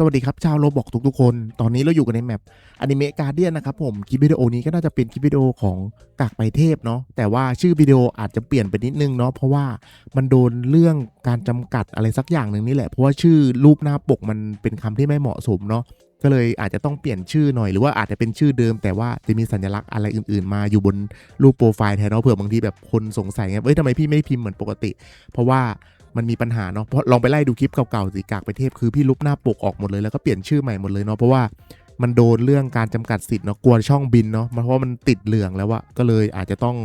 สวัสดีครับชาวโรบอกทุกๆคน ตอนนี้เราอยู่กันในแมปอนิเมะการเดียนนะครับผมคลิปวิดีโอนี้ก็น่าจะเป็นคลิปวิดีโอของกากไปเทพเนาะแต่ว่าชื่อวิดีโออาจจะเปลี่ยนไปนิดนึงเนาะเพราะว่ามันโดนเรื่องการจำกัดอะไรสักอย่างหนึ่งนี่แหละเพราะว่าชื่อรูปหน้าปกมันเป็นคำที่ไม่เหมาะสมเนาะก็เลยอาจจะต้องเปลี่ยนชื่อหน่อยหรือว่าอาจจะเป็นชื่อเดิม แต่ว่าจะมีสัญลักษณ์อะไรอื่นๆ มาอยู่บนรูปโปรไฟล์แทนเนาะเผื่อบางทีแบบคนสงสัยไงเอ้ยทำไมพี่ไม่ได้พิมพ์เหมือนปกติ เพราะว่า มันมีปัญหาเนาะเพราะลองไปไล่ดูคลิปเก่าๆสิกากไปเทพคือพี่ลุบหน้าปกออกหมดเลยแล้วก็เปลี่ยนชื่อใหม่หมดเลยเนาะเพราะว่ามันโดนเรื่องการจำกัดสิทธิ์เนาะกลัวช่องบินเนาะมันเพราะว่ามันติดเหลืองแล้วอะก็เลยอาจจะต้อง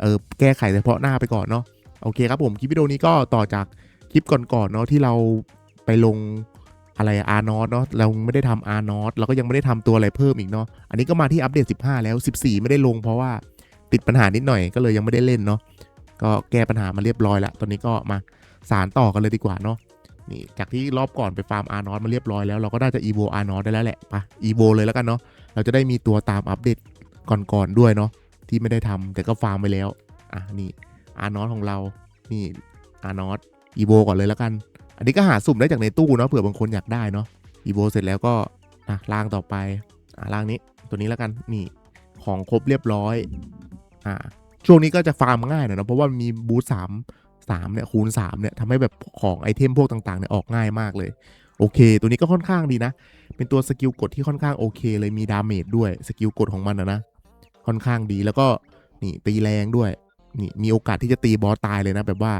เออแก้ไขเฉพาะหน้าไปก่อนเนาะโอเคครับผมคลิปวิดีโอนี้ก็ต่อจากคลิปก่อนๆเนาะที่เราไปลงอะไรอาร์นอตเนาะเราไม่ได้ทำอาร์นอตเราก็ยังไม่ได้ทำตัวอะไรเพิ่มอีกเนาะอันนี้ก็มาที่อัปเดต 15 แล้ว 14 ไม่ได้ลงเพราะว่าติดปัญหานิดหน่อยก็เลยยังไม่ได้เล่นเนาะก็แก้ปัญหามาเรียบร้อยแล้วตอนนี้ก็มา สารต่อกันเลยดีกว่าเนาะนี่จากที่รอบก่อนไปฟาร์มอาร์นอตมาเรียบร้อยแล้วเราก็น่าจะอีโวอาร์นอตได้แล้วแหละไปอีโวเลยแล้วกันเนาะเราจะได้มีตัวตามอัปเดตก่อนๆด้วยเนาะที่ไม่ได้ทำแต่ก็ฟาร์มไปแล้วอะนี่อาร์นอตของเรานี่อาร์นอตอีโวก่อนเลยแล้วกัน อันนี้ก็หาสุ่มได้จากในตู้เนาะเผื่อบางคนอยากได้เนาะอีโวเสร็จแล้วก็อะล่างต่อไปอะล่างนี้ตัวนี้แล้วกันนี่ของครบเรียบร้อยอะช่วงนี้ก็จะฟาร์มง่ายหน่อยเนาะเพราะว่ามีบูธสาม 3เนี่ยคูณ3เนี่ยทำให้แบบของไอเทมพวกต่างๆเนี่ยออกง่ายมากเลย โอเค ตัวนี้ก็ค่อนข้างดีนะ เป็นตัวสกิลกดที่ค่อนข้างโอเคเลยมีดาเมจด้วยสกิลกดของมันนะนะค่อนข้างดีแล้วก็นี่ตีแรงด้วยนี่มีโอกาสที่จะตีบอสตายเลยนะ แบบว่า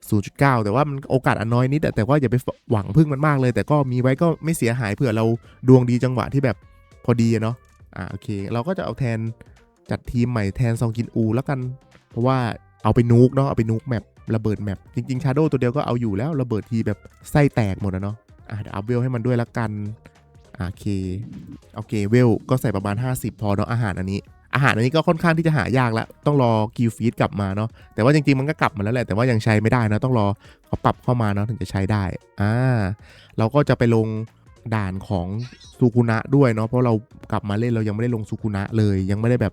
0.9 แต่ว่ามันโอกาสอันน้อยนิดแต่ว่าอย่าไปหวังพึ่งมันมากเลย แต่ก็มีไว้ก็ไม่เสียหายเผื่อเราดวงดีจังหวะที่แบบพอดีอะเนาะอ่าโอเค เราก็จะเอาแทนจัดทีมใหม่แทนซองกินอูแล้วกัน เพราะว่าเอาไปนูกเนาะเอาไปนูกแมป ระเบิดแมปจริงๆชาโดตัวเดียวก็เอาอยู่แล้วระเบิดทีแบบไส้แตกหมดนะเนาะอะเดี๋ยวอัพเวลให้มันด้วยละกันโอเคโอเคเวลก็ใส่ประมาณ 50 พอเนาะอาหารอันนี้ อาหารอันนี้ก็ค่อนข้างที่จะหายากแล้วต้องรอกิลฟีดกลับมาเนาะแต่ว่าจริงๆมันก็กลับมาแล้วแหละแต่ว่ายังใช้ไม่ได้นะต้องรอเขาปรับเข้ามาเนาะถึงจะใช้ได้อ่าเราก็จะไปลงด่านของซูกุนะด้วยเนาะเพราะเรากลับมาเล่นเรายังไม่ได้ลงซูกุนะเลยยังไม่ได้แบบ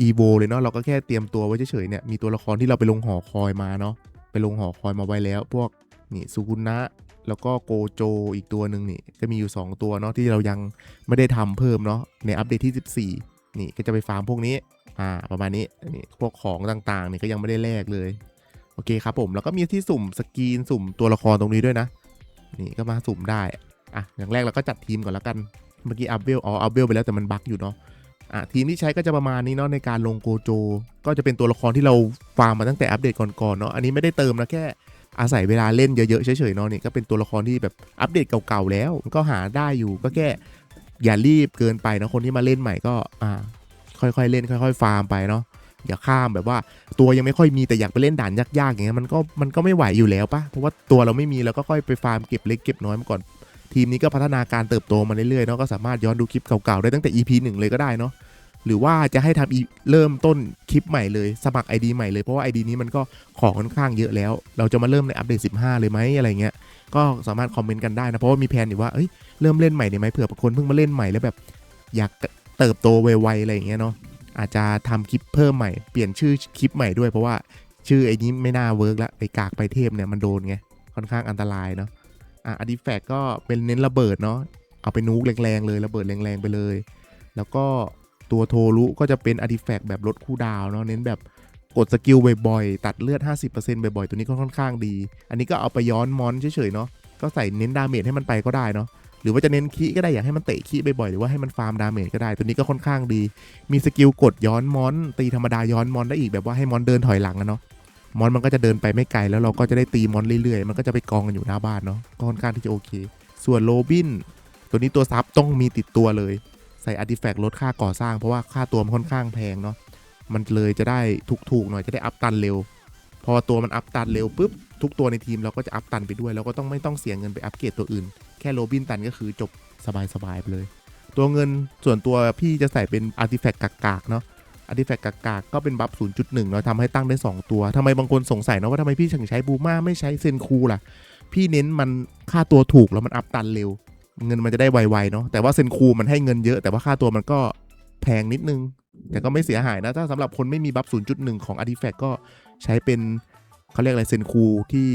อีโวเลยเนาะเราก็แค่เตรียมตัวไว้เฉยๆเนี่ยมีตัวละครที่เราไปลงหอคอยมาเนาะ ไปลงหอคอยมาไว้แล้ว พวกนี่สุกุนะแล้วก็โกโจอีกตัวหนึ่งนี่จะมีอยู่ 2 ตัวเนาะที่เรายังไม่ได้ทำเพิ่มเนาะในอัปเดตที่ 14 นี่ก็จะไปฟาร์มพวกนี้อ่าประมาณนี้นี่พวกของต่างๆนี่ก็ยังไม่ได้แลกเลยโอเคครับผมแล้วก็มีที่สุ่มสกีนสุ่มตัวละครตรงนี้ด้วยนะ นี่ก็มาสุ่มได้อะอย่างแรกเราก็จัดทีมก่อนแล้วกันเมื่อกี้อัพเวลอ๋ออัพเวลไปแล้วแต่มันบั๊กอยู่เนาะ อะทีมที่ใช้ก็จะประมาณนี้เนาะในการลงโกโจ ก็จะเป็นตัวละครที่เราฟาร์มมาตั้งแต่อัปเดตก่อนๆเนาะอันนี้ไม่ได้เติมนะแค่อาศัยเวลาเล่นเยอะๆเฉยๆเนาะนี่ก็เป็นตัวละครที่แบบอัปเดตเก่าๆแล้ว ก็หาได้อยู่ก็แค่อย่ารีบเกินไปนะคนที่มาเล่นใหม่ก็อ่าค่อยๆเล่นค่อย ๆ ฟาร์มไปเนาะอย่าข้ามแบบว่าตัวยังไม่ค่อยมีแต่อยากไปเล่นด่านยากๆอย่างเงี้ยมันก็มันก็ไม่ไหวอยู่แล้วปะเพราะว่าตัวเราไม่มีเราก็ค่อยไปฟาร์มเก็บเล็กเก็บน้อยมาก่อน ทีมนี้ก็พัฒนาการเติบโตมาเรื่อยๆเนาะก็สามารถย้อนดูคลิปเก่าๆ ได้ตั้งแต่ EP 1 เลยก็ได้เนาะหรือว่าจะให้ทำเริ่มต้นคลิปใหม่เลย สมัคร ID ใหม่เลยเพราะว่า ID นี้มันก็ของค่อนข้างเยอะแล้ว เราจะมาเริ่มในอัปเดต 15 เลยไหมอะไรเงี้ยก็สามารถคอมเมนต์กันได้นะ เพราะว่ามีแผนอยู่ว่าเอ้ยเริ่มเล่นใหม่ดีไหมเผื่อบางคนเพิ่งมาเล่นใหม่แล้วแบบ อยากเติบโตไวๆอะไรอย่างเงี้ยเนาะอาจจะทำคลิปเพิ่มใหม่เปลี่ยนชื่อคลิปใหม่ด้วยเพราะว่าชื่อไอ้นี้ไม่น่าเวิร์กละไอ้กากไปเทพเนี่ยมันโดนไงค่อนข้างอันตรายเนาะ อะอดีแฟกก็เป็นเน้นระเบิดเนาะเอาไปนูกแรงๆเลยระเบิดแรงๆไปเลย แล้วก็ตัวโทรุก็จะเป็นอาร์ติแฟกต์แบบลดคูลดาวเนาะเน้นแบบกดสกิลบ่อยๆ ตัดเลือด 50%บ่อยๆ ตัวนี้ก็ค่อนข้างดี อันนี้ก็เอาไปย้อนมอนเฉยๆเนาะ ก็ใส่เน้นดาเมจให้มันไปก็ได้เนาะ หรือว่าจะเน้นคีก็ได้อยากให้มันเตะคีบ่อยๆ หรือว่าให้มันฟาร์มดาเมจก็ได้ ตัวนี้ก็ค่อนข้างดี มีสกิลกดย้อนมอน ตีธรรมดาย้อนมอนได้อีกแบบว่าให้มอนเดินถอยหลังอะเนาะ มอนมันก็จะเดินไปไม่ไกลแล้วเราก็จะได้ตีมอนเรื่อยๆ มันก็จะไปกองกันอยู่หน้าบ้านเนาะก็ค่อนข้างที่จะโอเค ส่วนโรบินตัวนี้ตัวซับต้องมีติดตัวเลย ใส่อาร์ติแฟกต์ลดค่าก่อสร้างเพราะว่าค่าตัวมันค่อนข้างแพงเนาะมันเลยจะได้ถูกๆหน่อยจะได้อัพตันเร็ว พอตัวมันอัพตันเร็วปุ๊บทุกตัวในทีมเราก็จะอัพตันไปด้วยเราก็ต้องไม่ต้องเสียเงินไปอัพเกรดตัวอื่น แค่โรบินตันก็คือจบสบายๆไปเลย ตัวเงินส่วนตัวพี่จะใส่เป็นอาร์ติแฟกต์กากๆเนาะ อาร์ติแฟกต์กากๆก็เป็นบัฟ 0.1เนาะทำให้ตั้งได้ 2 ตัวทำไมบางคนสงสัยเนาะว่าทำไมพี่ถึงใช้บูมาไม่ใช้เซนคูล่ะ พี่เน้นมันค่าตัวถูกแล้วมันอัพตันเร็ว เงินมันจะได้ไวๆเนาะแต่ว่าเซนคูมันให้เงินเยอะ แต่ว่าค่าตัวมันก็แพงนิดนึง แต่ก็ไม่เสียหายนะถ้าสำหรับคนไม่มีบัฟ 0.1 ของ Artifact ก็ใช้เป็นเขาเรียกอะไรเซนคูที่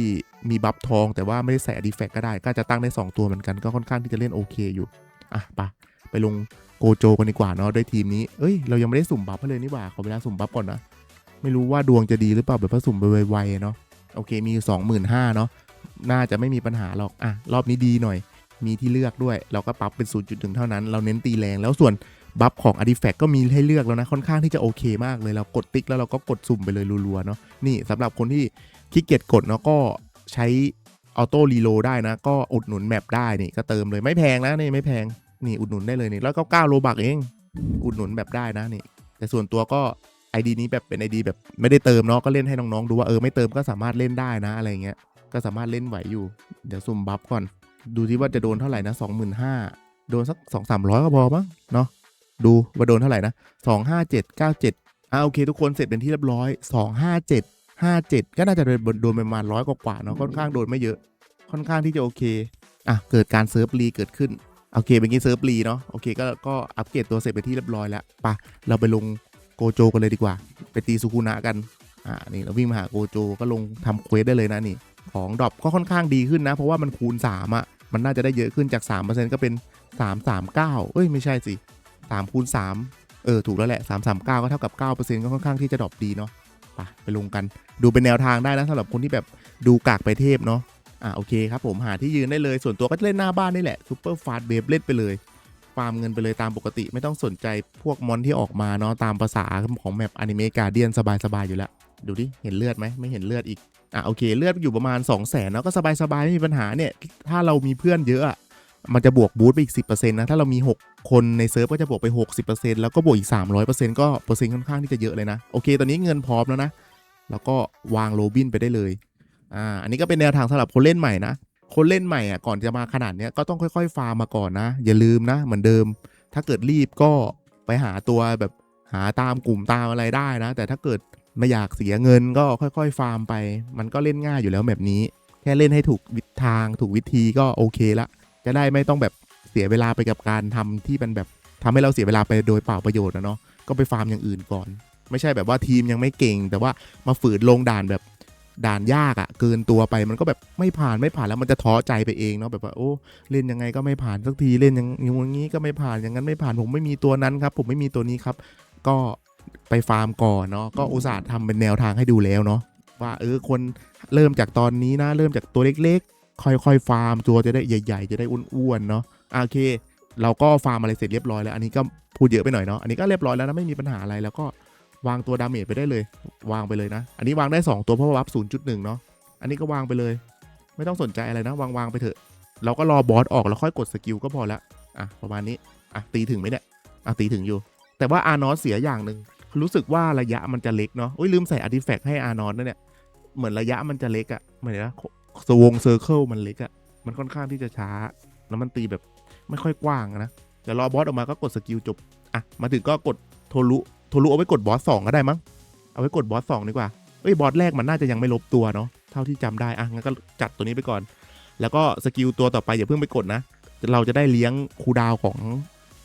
มีบัฟทอง แต่ว่าไม่ได้ใส่อดีแฟกก็ได้ ก็จะตั้งได้ 2 ตัวเหมือนกันก็ค่อนข้างที่จะเล่นโอเคอยู่อะไปะไปลง โกโจกันดีกว่าเนาะด้วยทีมนี้ เอ้ย เรายังไม่ได้สุ่มบัฟเลยนี่หว่า ขอเวลาสุ่มบัฟก่อนนะ ไม่รู้ว่าดวงจะดีหรือเปล่าแบบว่าสุ่มไปไวๆเนาะ โอเค มีสองหมื่นห้าเนาะ น่าจะไม่มีปัญหาหรอก อะ รอบนี้ดีหน่อย มีที่เลือกด้วย เราก็ปรับเป็น 0.1 เท่านั้น เราเน้นตีแรง แล้วส่วนบัฟของ a r t i f a c t ก็มีให้เลือกแล้วนะ ค่อนข้างที่จะโอเคมากเลย เรากดติ๊กแล้วเราก็กดสุ่มไปเลยรัวๆเนาะ นี่สำหรับคนที่ขี้เกียจกดเนาะก็ใช้ออโต้รีโลได้นะ ก็อุดหนุนแมปได้นี่ก็เติมเลยไม่แพงนะนี่ไม่แพง นี่อุดหนุนได้เลยนี่แล้วก็9โลบักเอง อุดหนุนแบบได้นะนี่ แต่ส่วนตัวก็ ID นี้แบบเป็น ID แบบไม่ได้เติมเนาะก็เล่นให้น้องๆดูว่าเออไม่เติมก็สามารถเล่นได้นะอะไรเงี้ยก็สามารถเล่นไหวอยู่ เดี๋ยวสุ่มบัฟก่อน ดูที่ว่าจะโดนเท่าไหร่นะสองหมื่นห้าโดนสักสองสามร้อยก็พอมั้งเนาะดูว่าโดนเท่าไหร่นะสองห้าเจ็ดเก้าเจ็ดอ่าโอเค ทุกคนเสร็จเป็นที่เรียบร้อยสองห้าเจ็ดห้าเจ็ดก็น่าจะโดนโดนประมาณร้อยกว่าเนาะค่อนข้างโดนไม่เยอะ ค่อนข้างที่จะโอเคอะเกิดการเซิร์ฟรีเกิดขึ้น โอเคเป็นกี้เซิร์ฟรีเนาะโอเคก็ก็อัปเกรดตัวเสร็จไปที่เรียบร้อยแล้วปะเราไปลงโกโจกันเลยดีกว่า ไปตีสุคุนะกันอ่านี่เราวิ่งมาหาโกโจก็ลงทำเควสได้เลยนะนี่ของดรอปก็ค่อนข้างดีขึ้นนะ เพราะว่ามันคูณ 3อะมันน่าจะได้เยอะขึ้นจาก 3%ก็เป็น 339 เอ้ยไม่ใช่สิ3คูณ3เออถูกแล้วแหละ 339 ก็เท่ากับ 9%ก็ค่อนข้างที่จะดรอปดีเนาะไปไปลงกันดูเป็นแนวทางได้นะสำหรับคนที่แบบดูกากไปเทพเนาะ อะโอเคครับผมหาที่ยืนได้เลยส่วนตัวก็เล่นหน้าบ้านนี่แหละซูเปอร์ฟาสเบฟเล่นไปเลยฟาร์มเงินไปเลยตามปกติไม่ต้องสนใจพวกมอนที่ออกมาเนาะตามภาษาของแมปอนิเมะการเดียนสบายๆอยู่แล้ว ดูดิ เห็นเลือดไหมไม่เห็นเลือดอีก อะโอเค เลือดอยู่ประมาณ 2 0 0แสนแล้วก็สบายๆ ไม่มีปัญหาเนี่ย ถ้าเรามีเพื่อนเยอะอะมันจะบวกบูสต์ไปอีก 10%นะ ถ้าเรามี 6 คนในเซิร์ฟก็จะบวกไป 60%แล้วก็บวกอีก 300%ก็เปอร์เซ็นต์ค่อนข้างที่จะเยอะเลยนะ โอเค ตอนนี้เงินพร้อมแล้วนะ แล้วก็วางโรบินไปได้เลย อ่าอันนี้ก็เป็นแนวทางสำหรับคนเล่นใหม่นะ คนเล่นใหม่อะก่อนจะมาขนาดเนี้ยก็ต้องค่อยๆ ฟาร์มมาก่อนนะ อย่าลืมนะเหมือนเดิม ถ้าเกิดรีบก็ไปหาตัวแบบหาตามกลุ่มตามอะไรได้นะ แต่ถ้าเกิดไม่อยากเสียเงินก็ค่อยๆ ฟาร์มไป มันก็เล่นง่ายอยู่แล้วแบบนี้ แค่เล่นให้ถูกวิธีทางถูกวิธีก็โอเคละ จะได้ไม่ต้องแบบเสียเวลาไปกับการทำที่มันแบบทำให้เราเสียเวลาไปโดยเปล่าประโยชน์นะเนาะก็ไปฟาร์มอย่างอื่นก่อน ไม่ใช่แบบว่าทีมยังไม่เก่ง แต่ว่ามาฝืนลงด่านแบบ ด่านยากอะ่ะเกินตัวไปมันก็แบบไม่ผ่านไม่ผ่านแล้วมันจะท้อใจไปเองเนาะแบบว่าโอ้เล่นยังไงก็ไม่ผ่านสักทีเล่นอย่างอย่างนี้ก็ไม่ผ่านอย่างนั้นไม่ผ่านผมไม่มีตัวนั้นครับ ผมไม่มีตัวนี้ครับ ก็ไปฟาร์มก่อนเนาะก็อุตส่าห์ทำเป็นแนวทางให้ดูแล้วเนาะว่าเออคนเริ่มจากตอนนี้นะเริ่มจากตัวเล็กๆ ค่อยๆ ฟาร์มตัวจะได้ใหญ่ ๆ จะได้อ้วนๆเนาะอะโอเค เราก็ฟาร์มอะไรเสร็จเรียบร้อยแล้ว อันนี้ก็พูดเยอะไปหน่อยเนาะอันนี้ก็เรียบร้อยแล้วนะไม่มีปัญหาอะไรแล้วก็ วางตัวดาเมจไปได้เลย วางไปเลยนะ อันนี้วางได้ 2 ตัวเพราะว่าวับ0.1เนาะอันนี้ก็วางไปเลย ไม่ต้องสนใจอะไรนะ วางวางไปเถอะ เราก็รอบอสออกแล้วค่อยกดสกิลก็พอละอะประมาณนี้อะตีถึงไหมเนี่ยอะตีถึงอยู่ แต่ว่าอาร์นอสเสียอย่างหนึ่งรู้สึกว่าระยะมันจะเล็กเนาะอุ้ยลืมใส่อาร์ติแฟกต์ให้อาร์นอสนะเนี่ยเหมือนระยะมันจะเล็กอะเหมือนนะสวงเซอร์เคิลมันเล็กอะมันค่อนข้างที่จะช้า แล้วมันตีแบบไม่ค่อยกว้างอะนะเดี๋ยวรอบอสออกมาก็กดสกิลจบอะมาถึงก็กดโทรุโทรุเอาไว้กดบอสสองก็ได้มั้ง เอาไว้กดบอสสองดีกว่า เอ้ยบอสแรกมันน่าจะยังไม่ลบตัวเนาะ เท่าที่จำได้ อะงั้นก็จัดตัวนี้ไปก่อน แล้วก็สกิลตัวต่อไปอย่าเพิ่งไปกดนะ เราจะได้เลี้ยงคูดาวของ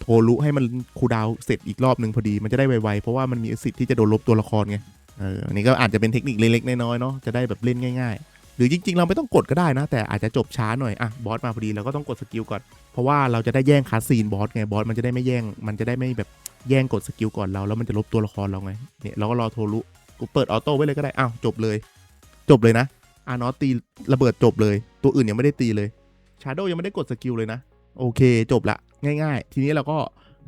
โทรุให้มันคูดาวเสร็จอีกรอบหนึ่งพอดี มันจะได้ไวๆ เพราะว่ามันมีสิทธิ์ที่จะโดนลบตัวละครไง เอออันนี้ก็อาจจะเป็นเทคนิคเล็กๆน้อยๆเนาะ จะได้แบบเล่นง่าย ๆ หรือจริง ๆ เราไม่ต้องกดก็ได้นะ แต่อาจจะจบช้าหน่อย อะบอสมาพอดีเราก็ต้องกดสกิลก่อน เพราะว่าเราจะได้แย่งคัสซีนบอสไง บอสมันจะได้ไม่แย่ง มันจะได้ไม่แบบ แย่งกดสกิลก่อนเราแล้วมันจะลบตัวละครเราไงเนี่ยเราก็รอโทรุกูเปิดออโต้ไว้เลยก็ได้อ้าวจบเลย จบเลยนะอานอสตีระเบิดจบเลย ตัวอื่นยังไม่ได้ตีเลยชาโดยังไม่ได้กดสกิลเลยนะ โอเคจบละ ง่าย ๆ ทีนี้เราก็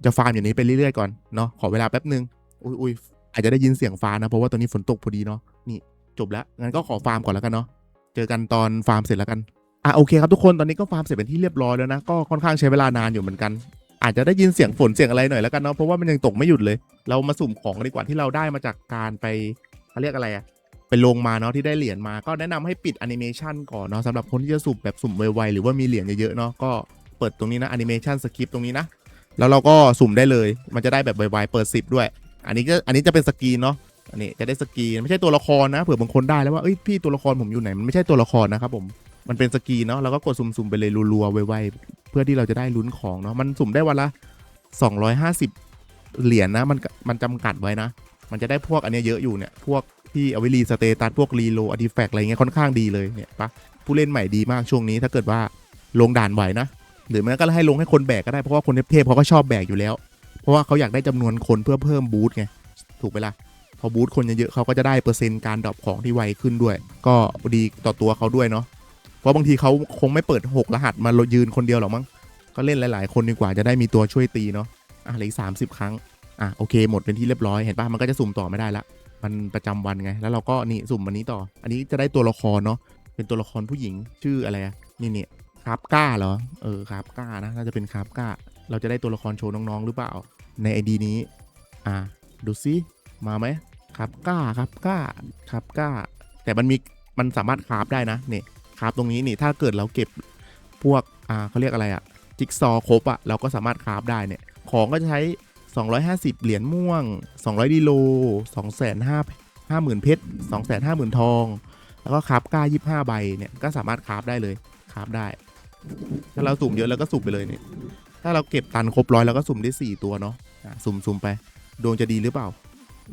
จะฟาร์มอย่างนี้ไปเรื่อยๆก่อนเนาะขอเวลาแป๊บนึงอุ้ยอุ้ยอาจจะได้ยินเสียงฟ้านะ เพราะว่าตอนนี้ฝนตกพอดีเนาะนี่จบแล้วงั้นก็ขอฟาร์มก่อนแล้วกันเนาะเจอกันตอนฟาร์มเสร็จแล้วกันอะโอเคครับทุกคนตอนนี้ก็ฟาร์มเสร็จเป็นที่เรียบร้อยแล้วนะก็ค่อนข้างใช้เวลานานอยู่เหมือนกัน อาจจะได้ยินเสียงฝนเสียงอะไรหน่อยแล้วกันเนาะเพราะว่ามันยังตกไม่หยุดเลย เรามาสุ่มของกันดีกว่าที่เราได้มาจากการไปเขาเรียกอะไรอะไปลงมาเนาะที่ได้เหรียญมาก็แนะนำให้ปิดแอนิเมชันก่อนเนาะสำหรับคนที่จะสุ่มแบบสุ่มไวๆหรือว่ามีเหรียญเยอะๆเนาะก็เปิดตรงนี้นะแอนิเมชันสคริปตรงนี้นะแล้วเราก็สุ่มได้เลย มันจะได้แบบไวๆเปิด 10 ด้วย อันนี้ก็อันนี้จะเป็นสกรีนเนาะอันนี้จะได้สกรีนไม่ใช่ตัวละครนะเผื่อบางคนได้แล้วว่าเอ้ยพี่ตัวละครผมอยู่ไหนมันไม่ใช่ตัวละครนะครับผม มันเป็นสกีเนาะแล้วก็กดสุ่มๆไปเลยรัวๆไวๆเพื่อที่เราจะได้ลุ้นของเนาะมันสุ่มได้วันละ 250 เหรียญนะมันมันจำกัดไว้นะ มันจะได้พวกอันเนี้ยเยอะอยู่เนี่ยพวกที่เอาไว้รีสเตตัสพวกรีโลอาร์ติแฟกอะไรเงี้ยค่อนข้างดีเลยเนี่ยปะผู้เล่นใหม่ดีมากช่วงนี้ถ้าเกิดว่าลงด่านไหวนะ หรือแม้ก็ให้ลงให้คนแบกก็ได้เพราะว่าคนเทพเขาก็ชอบแบกอยู่แล้ว เพราะว่าเขาอยากได้จำนวนคนเพื่อเพิ่มบูทไงถูกไหมล่ะพอบูทคนเยอะๆเขาก็จะได้เปอร์เซ็นต์การดรอปของที่ไวขึ้นด้วย ก็ดีต่อตัวเขาด้วยเนาะ เพราะบางทีเขาคงไม่เปิดหกรหัสมายืนคนเดียวหรอกมั้งก็เล่นหลาย ๆ คนดีกว่าจะได้มีตัวช่วยตีเนาะอะเหลืออีกสามสิบครั้งอะโอเคหมดเป็นที่เรียบร้อยเห็นปะมันก็จะสุ่มต่อไม่ได้ละมันประจำวันไง แล้วเราก็นี่สุ่มอันนี้ต่อ อันนี้จะได้ตัวละครเนาะเป็นตัวละครผู้หญิงชื่ออะไรอะนี่เนี่ยคาบก้าเหรอเออคาบก้านะน่าจะเป็นคาบก้า เราจะได้ตัวละครโชว์น้องๆหรือเปล่า ในไอดีนี้ อะดูซิมาไหมคาบก้าคาบก้าคาบก้า แต่มันมีมันสามารถคาบได้นะเนี่ย คาบตรงนี้นี่ถ้าเกิดเราเก็บพวกอ่าเขาเรียกอะไรอะจิ๊กซอครบอะเราก็สามารถคาบได้เนี่ยของก็จะใช้ 250 เหรียญม่วง 200ดีโล2,500ห้าหมื่นเพชรสองแสนห้าหมื่นทอง แล้วก็คราฟก้ายี่ห้าใบเนี่ยก็สามารถคราฟได้เลยคราฟได้ ถ้าเราสุ่มเยอะแล้วก็สุ่มไปเลยเนี่ยถ้าเราเก็บตันครบร้อยแล้วก็สุ่มได้สี่ตัวเนาะสุ่มสุ่มไปดวงจะดีหรือเปล่า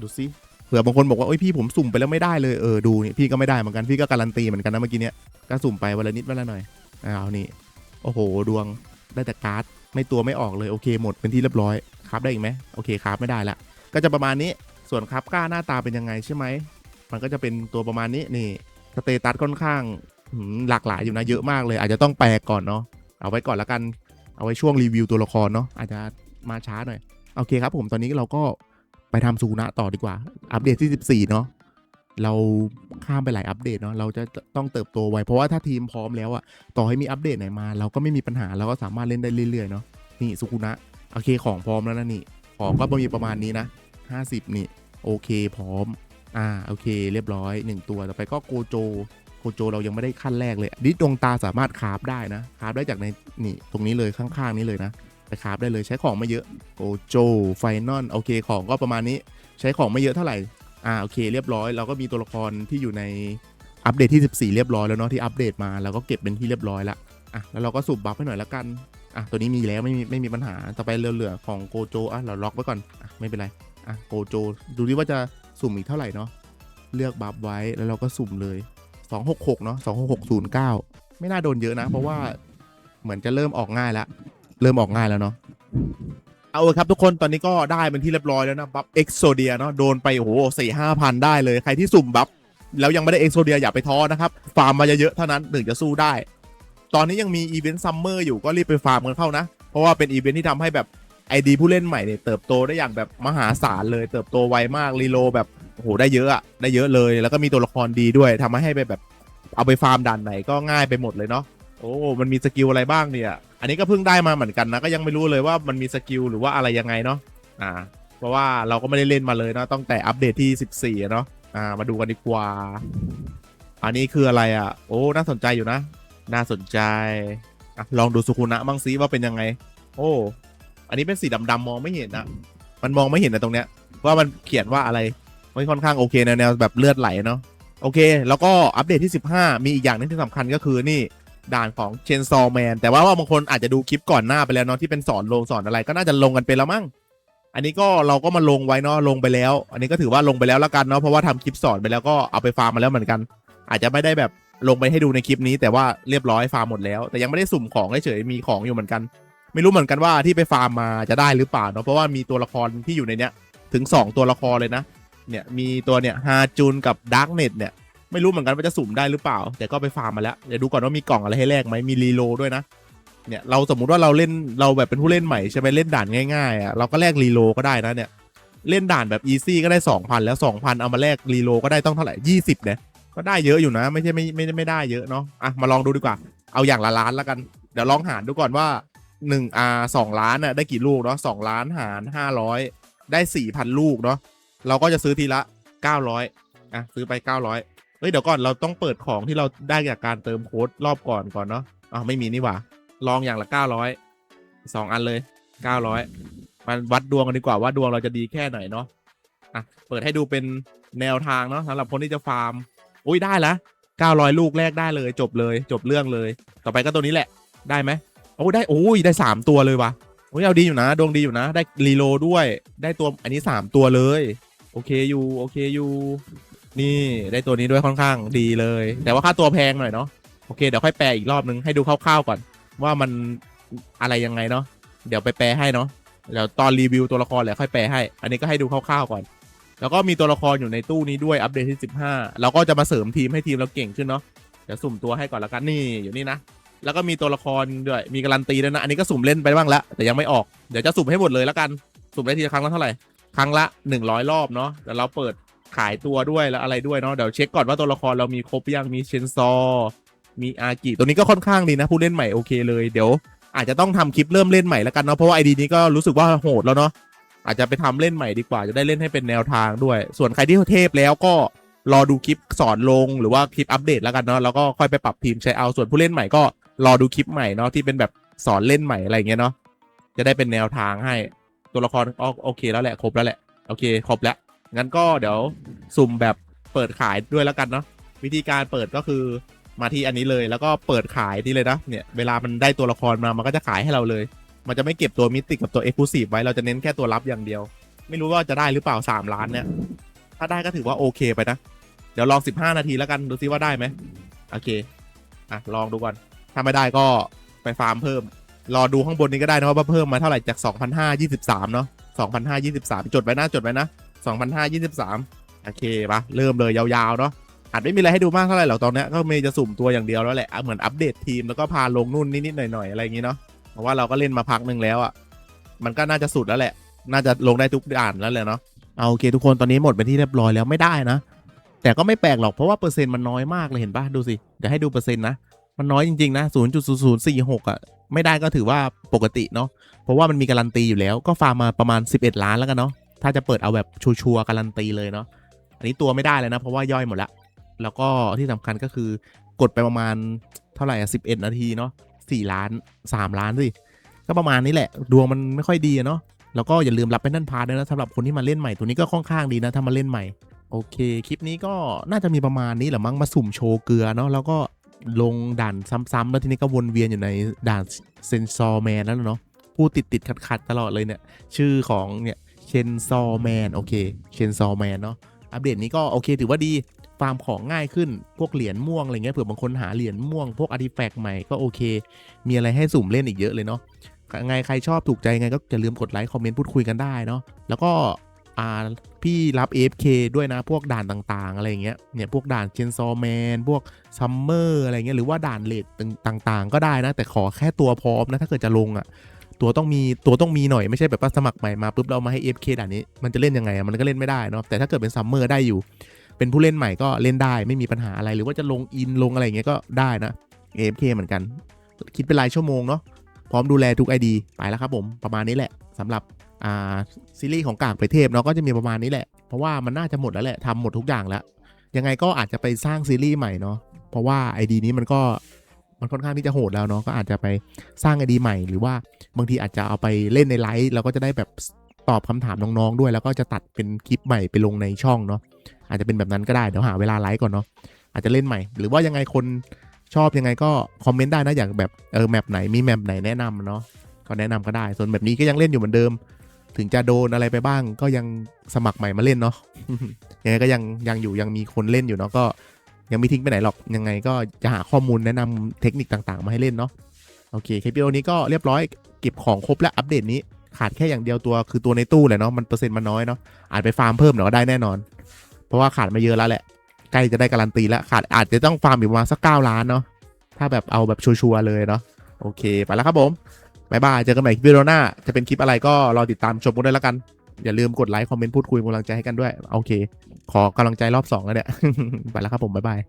ดูซิ เผื่อบางคนบอกว่าโอ้ยพี่ผมสุ่มไปแล้วไม่ได้เลยเออดูนี่พี่ก็ไม่ได้เหมือนกันพี่ก็การันตีเหมือนกันนะเมื่อกี้เนี่ยก็สุ่มไปวันละนิดวันละหน่อยอ้าวนี่โอ้โหดวงได้แต่การ์ดไม่ตัวไม่ออกเลยโอเคหมดเป็นที่เรียบร้อยคราฟได้อีกไหมโอเคคราฟไม่ได้ละก็จะประมาณนี้ส่วนครับก้าหน้าตาเป็นยังไงใช่ไหมมันก็จะเป็นตัวประมาณนี้นี่สเตตัสค่อนข้างหืมหลากหลายอยู่นะเยอะมากเลย อาจจะต้องแปลก่อนเนาะเอาไว้ก่อนละกันเอาไว้ช่วงรีวิวตัวละครเนาะอาจจะมาช้าหน่อยโอเคครับผมตอนนี้เราก็ ไปทำซูนะต่อดีกว่า อัปเดตที่ 14 เนาะเราข้ามไปหลายอัปเดตเนาะเราจะต้องเติบโตไวเพราะว่าถ้าทีมพร้อมแล้วอะต่อให้มีอัปเดตไหนมา เราก็ไม่มีปัญหาเราก็สามารถเล่นได้เรื่อยๆเนาะนี่สุกุนะโอเคของพร้อมแล้วนะนี่ ของก็มีประมาณนี้นะ 50 นี่ โอเคพร้อม อ่าโอเค เรียบร้อย 1 ตัวต่อไปก็โกโจโกโจเรายังไม่ได้ขั้นแรกเลย ดิดดวงตาสามารถคาฟได้นะคาฟได้จากในนี่ตรงนี้เลยข้างๆนี้เลยนะ ไปคราฟได้เลยใช้ของไม่เยอะโกโจไฟนอลโอเคของก็ประมาณนี้ใช้ของไม่เยอะเท่าไหร่อ่าโอเคเรียบร้อยเราก็มีตัวละครที่อยู่ในอัปเดตที่ 14 เรียบร้อยแล้วเนาะที่อัปเดตมาเราก็เก็บเป็นที่เรียบร้อยละอะแล้วเราก็สูบบัฟให้หน่อยละกันอะตัวนี้มีแล้วไม่มีไม่มีปัญหาต่อไปเหลือๆของโกโจอะเราล็อกไว้ก่อนอะไม่เป็นไรอะโกโจดูดิว่าจะสุ่มอีกเท่าไหร่เนาะเลือกบัฟไว้แล้วเราก็สุ่มเลย 266เนาะ26609 ไม่น่าโดนเยอะนะ เพราะว่าเหมือนจะเริ่มออกง่ายแล้ว เริ่มออกง่ายแล้วเนาะเอาลยครับทุกคนตอนนี้ก็ได้เป็นที่เรียบร้อยแล้วนะบัฟเอ็กโซเดียเนาะโดนไปโอ้โหสี่ห้าพันได้เลยใครที่สุ่มบัฟแล้วยังไม่ได้เอ็กโซเดียอย่าไปท้อนะครับฟาร์มมาเยอะๆเท่านั้นถึงจะสู้ได้ ตอนนี้ยังมีอีเวนต์ซัมเมอร์อยู่ก็รีบไปฟาร์มกันเข้านะ เพราะว่าเป็นอีเวนต์ที่ทำให้แบบไอดีผู้เล่นใหม่เนี่ยเติบโตได้อย่างแบบมหาศาลเลยเติบโตไวมากรีโลแบบโอ้โหได้เยอะอะได้เยอะเลย แล้วก็มีตัวละครดีด้วยทำให้ไปแบบเอาไปฟาร์มด่านไหนก็ง่ายไปหมดเลยเนาะโอ้มันมีสกิลอะไรบ้างเนี่ย อันนี้ก็เพิ่งได้มาเหมือนกันนะ ก็ยังไม่รู้เลยว่ามันมีสกิลหรือว่าอะไรยังไงเนาะอ่า เพราะว่าเราก็ไม่ได้เล่นมาเลยเนาะตั้งแต่อัปเดตที่ 14เนาะอ่า มาดูกันดีกว่า อันนี้คืออะไรอะ โอ้น่าสนใจอยู่นะ น่าสนใจอะลองดูสุคุนะบ้างซิว่าเป็นยังไง โอ้อันนี้เป็นสีดำๆมองไม่เห็นนะมันมองไม่เห็นนะตรงเนี้ย ว่ามันเขียนว่าอะไรไม่ค่อนข้างโอเคแนวแนวแบบเลือดไหลเนาะโอเค แล้วก็อัปเดตที่ 15 มีอีกอย่างหนึงที่สำคัญก็คือนี่ ด่านของเชนซอแมนแต่ว่าบางคนอาจจะดูคลิปก่อนหน้าไปแล้วเนาะที่เป็นสอนลงสอนอะไรก็น่าจะลงกันไปแล้วมั้งอันนี้ก็เราก็มาลงไว้เนาะลงไปแล้ว อันนี้ก็ถือว่าลงไปแล้วละกันเนาะเพราะว่าทำคลิปสอนไปแล้วก็เอาไปฟาร์มมาแล้วเหมือนกัน อาจจะไม่ได้แบบลงไปให้ดูในคลิปนี้ แต่ว่าเรียบร้อยฟาร์มหมดแล้ว แต่ยังไม่ได้สุ่มของเฉยๆมีของอยู่เหมือนกัน ไม่รู้เหมือนกันว่าที่ไปฟาร์มมาจะได้หรือเปล่าเนาะเพราะว่ามีตัวละครที่อยู่ในเนี้ยถึง 2 ตัวละครเลยนะเนี่ยมีตัวเนี่ยฮาจูนกับดาร์กเน็ตเนี่ย ไม่รู้เหมือนกันว่าจะสุ่มได้หรือเปล่า แต่ก็ไปฟาร์มมาแล้ว เดี๋ยวดูก่อนว่ามีกล่องอะไรให้แลกไหมมีรีโลด้วยนะ เนี่ยเราสมมุติว่าเราเล่นเราแบบเป็นผู้เล่นใหม่ใช่ไหมเล่นด่านง่ายๆอะเราก็แลกรีโลก็ได้นะเนี่ยเล่นด่านแบบอีซี่ก็ได้ 2,000 แล้ว 2,000 เอามาแลกรีโลก็ได้ต้องเท่าไหร่ 20เนี่ยก็ได้เยอะอยู่นะ ไม่ใช่ไม่ไม่ไม่ได้เยอะเนาะอะมาลองดูดีกว่า เอาอย่างละล้านแล้วกัน เดี๋ยวลองหารดูก่อนว่า1 R 2ล้านน่ะได้กี่ลูกเนาะ2ล้านหาร500 ได้ 4,000 ลูกเนาะเราก็จะซื้อทีละ 900อะซื้อไป 900 เฮ้ยเดี๋ยวก่อนเราต้องเปิดของที่เราได้จากการเติมโค้ดรอบก่อนก่อนเนาะอะไม่มีนี่หว่า ลองอย่างละ900 2อันเลย900มันวัดดวงกันดีกว่าว่าดวงเราจะดีแค่ไหนเนาะอะเปิดให้ดูเป็นแนวทางเนาะสำหรับคนที่จะฟาร์มอุ้ยได้ละ900ลูกแรกได้เลย จบเลยจบเรื่องเลย ต่อไปก็ตัวนี้แหละได้ไหมโอ้ได้โอ้ยได้3ตัวเลยว่ะโอ้ยเอาดีอยู่นะดวงดีอยู่นะ ได้รีโลด้วย ได้ตัวอันนี้3ตัวเลย โอเคอยู่โอเคอยู่ นี่ได้ตัวนี้ด้วยค่อนข้างดีเลย แต่ว่าค่าตัวแพงหน่อยเนาะโอเคเดี๋ยวค่อยแปลอีกรอบนึงให้ดูคร่าวๆก่อน ว่ามันอะไรยังไงเนาะเดี๋ยวไปแปลให้เนาะเดี๋ยวตอนรีวิวตัวละครแหละค่อยแปลให้ อันนี้ก็ให้ดูคร่าวๆก่อน แล้วก็มีตัวละครอยู่ในตู้นี้ด้วยอัปเดตที่ 15 เราก็จะมาเสริมทีมให้ทีมเราเก่งขึ้นเนาะเดี๋ยวสุ่มตัวให้ก่อนละกันนี่อยู่นี่นะแล้วก็มีตัวละครด้วยมีการันตีด้วยนะอันนี้ก็สุ่มเล่นไปบ้างแล้วแต่ยังไม่ออกเดี๋ยวจะสุ่มให้หมดเลยแล้วกันสุ่มได้ทีละครั้งละเท่าไหร่ครั้งละ 100 รอบเนาะแต่เราเปิด ขายตัวด้วยแล้วอะไรด้วยเนาะเดี๋ยวเช็คก่อนว่าตัวละครเรามีครบยังมีเชนซอ มีอากิตัวนี้ก็ค่อนข้างดีนะ ผู้เล่นใหม่โอเคเลยเดี๋ยวอาจจะต้องทำคลิปเริ่มเล่นใหม่แล้วกันเนาะเพราะว่าไอดีนี้ก็รู้สึกว่าโหดแล้วเนาะอาจจะไปทำเล่นใหม่ดีกว่าจะได้เล่นให้เป็นแนวทางด้วย ส่วนใครที่เทพแล้วก็รอดูคลิปสอนลงหรือว่าคลิปอัปเดตแล้วกันเนาะแล้วก็ค่อยไปปรับทีมใช้เอาส่วนผู้เล่นใหม่ก็รอดูคลิปใหม่เนาะที่เป็นแบบสอนเล่นใหม่อะไรเงี้ยเนาะจะได้เป็นแนวทางให้ตัวละครอ๋อโอเคแล้วแหละครบแล้วแหละโอเคครบแล้ว งั้นก็เดี๋ยวสุ่มแบบเปิดขายด้วยแล้วกันเนาะวิธีการเปิดก็คือมาที่อันนี้เลยแล้วก็เปิดขายนี่เลยนะเนี่ยเวลามันได้ตัวละครมามันก็จะขายให้เราเลย มันจะไม่เก็บตัวมิติกับตัวเอ็กซ์คลูซีฟไว้เราจะเน้นแค่ตัวรับอย่างเดียว ไม่รู้ว่าจะได้หรือเปล่า 3 ล้านเนี่ย ถ้าได้ก็ถือว่าโอเคไปนะ เดี๋ยวลอง 15 นาทีแล้วกันดูซิว่าได้ไหมโอเคอะลองดูก่อนถ้าไม่ได้ก็ไปฟาร์มเพิ่ม รอดูข้างบนนี้ก็ได้นะว่าเพิ่มมาเท่าไหร่จาก 2,523 เนาะ2,523 จดไว้นะจดไว้นะ 2,523 โอเคปะเริ่มเลยยาวๆเนาะอาจไม่มีอะไรให้ดูมากเท่าไหร่หรอกตอนนี้ก็เมย์จะสุ่มตัวอย่างเดียวแล้วแหละเหมือนอัปเดตทีมแล้วก็พาลงนู่นนิดๆหน่อยๆอะไรอย่างงี้เนาะเพราะว่าเราก็เล่นมาพักหนึ่งแล้วอะมันก็น่าจะสุดแล้วแหละ น่าจะลงได้ทุกด่านแล้วแหละเนาะเอาโอเคทุกคนตอนนี้หมดไปนที่เรียบร้อยแล้วไม่ได้นะ แต่ก็ไม่แปลกหรอกเพราะว่าเปอร์เซ็นต์มันน้อยมากเลยเห็นปะดูสิเดี๋ยวให้ดูเปอร์เซ็นต์นะมันน้อยจริงๆนะ0.0046อะไม่ได้ก็ถือว่าปกติเนาะเพราะว่ามันมีการันตีอยู่แล้วก็ฟาร์มมาประมาณ 11 ล้านแล้วกันเนาะ ถ้าจะเปิดเอาแบบชัวร์การันตีเลยเนาะอันนี้ตัวไม่ได้เลยนะ เพราะว่าย่อยหมดละแล้วก็ที่สำคัญก็คือกดไปประมาณเท่าไหร่อะ11นาทีเนาะ4ล้าน3ล้านสิก็ประมาณนี้แหละ ดวงมันไม่ค่อยดีเนาะแล้วก็อย่าลืมรับเป็นนั่นพาร์ด้วยนะสำหรับคนที่มาเล่นใหม่ตัวนี้ก็ค่อนข้างดีนะถ้ามาเล่นใหม่ โอเค คลิปนี้ก็น่าจะมีประมาณนี้แหละมั้งมาสุ่มโชว์เกลือเนาะแล้วก็ลงด่านซ้ำๆแล้วทีนี้ก็วนเวียนอยู่ในด่านเซนซอร์แมนแล้วเนาะพูดติดติดขัดๆตลอดเลยเนี่ย ชื่อของเนี่ย เชนซอร์แมนโอเคเชนซอร์แมนเนาะอัปเดตนี้ก็โอเคถือว่าดีฟาร์มของง่ายขึ้น พวกเหรียญม่วงอะไรเงี้ยเผื่อบางคนหาเหรียญม่วง พวกอาร์ติแฟกต์ใหม่ก็โอเค มีอะไรให้สุ่มเล่นอีกเยอะเลยเนาะไงใครชอบถูกใจไงก็อย่าลืมกดไลค์คอมเมนต์พูดคุยกันได้เนาะแล้วก็อ่าพี่รับ AFK ด้วยนะพวกด่านต่างๆ อะไรเงี้ยเนี่ยพวกด่านเชนซอแมนพวกซัมเมอร์อะไรเงี้ยหรือว่าด่านเลดต่างๆ ก็ได้นะ แต่ขอแค่ตัวพร้อมนะถ้าเกิดจะลงอะ่ะ ตัวต้องมีตัวต้องมีหน่อยไม่ใช่แบบว่าสมัครใหม่มาปุ๊บเรามาให้ AFK ด่านนี้มันจะเล่นยังไงมันก็เล่นไม่ได้เนาะแต่ถ้าเกิดเป็นซัมเมอร์ได้อยู่ เป็นผู้เล่นใหม่ก็เล่นได้ไม่มีปัญหาอะไรหรือว่าจะลงอินลงอะไรอย่างเงี้ยก็ได้นะ AFK เหมือนกัน คิดเป็นรายชั่วโมงเนาะพร้อมดูแลทุก ID ไปแล้วครับผมประมาณนี้แหละสำหรับอ่าซีรีส์ของกากไปเทพเนาะก็จะมีประมาณนี้แหละเพราะว่ามันน่าจะหมดแล้วแหละทำหมดทุกอย่างแล้วยังไงก็อาจจะไปสร้างซีรีส์ใหม่เนาะเพราะว่า ID นี้มันก็ มันค่อนข้างที่จะโหดแล้วเนาะก็อาจจะไปสร้าง ID ใหม่ หรือว่าบางทีอาจจะเอาไปเล่นในไลฟ์เราก็จะได้แบบตอบคำถามน้องๆด้วย แล้วก็จะตัดเป็นคลิปใหม่ไปลงในช่องเนาะอาจจะเป็นแบบนั้นก็ได้เดี๋ยวหาเวลาไลฟ์ก่อนเนาะอาจจะเล่นใหม่ หรือว่ายังไงคนชอบยังไงก็คอมเมนต์ได้นะอยากแบบเออแมปไหนมีแมปไหนแนะนำเนาะก็แนะนำก็ได้ ส่วนแบบนี้ก็ยังเล่นอยู่เหมือนเดิม ถึงจะโดนอะไรไปบ้าง ก็ยังสมัครใหม่มาเล่นเนาะยังไงก็ยังยังอยู่ยังมีคนเล่นอยู่เนาะก็ ยังไม่ทิ้งไปไหนหรอกยังไงก็จะหาข้อมูลแนะนำเทคนิคต่างๆ มาให้เล่นเนาะโอเคคลิปวิดีโอนี้ก็เรียบร้อยเก็บของครบและอัปเดตนี้ขาดแค่อย่างเดียวตัวคือตัวในตู้แหละเนาะมันเปอร์เซ็นต์มันน้อยเนาะอาจไปฟาร์มเพิ่มเดี๋ยก็ได้แน่นอน เพราะว่าขาดมาเยอะแล้วแหละใกล้จะได้การันตีแล้วขาดอาจจะต้องฟาร์มอีกประมาณสักเก้าล้านเนาะถ้าแบบเอาแบบชัวร์ๆเลยเนาะโอเค ไปแล้วครับผมบายบายเจอกันใหม่คลิปวิดีโอหน้าจะเป็นคลิปอะไรก็รอติดตามชมกันด้วยแล้วกัน อย่าลืมกดไลค์ คอมเมนต์ พูดคุยกำลังใจให้กันด้วย โอเค ขอกำลังใจรอบ2แล้วเนี่ย ไปแล้วครับผม บ๊ายบาย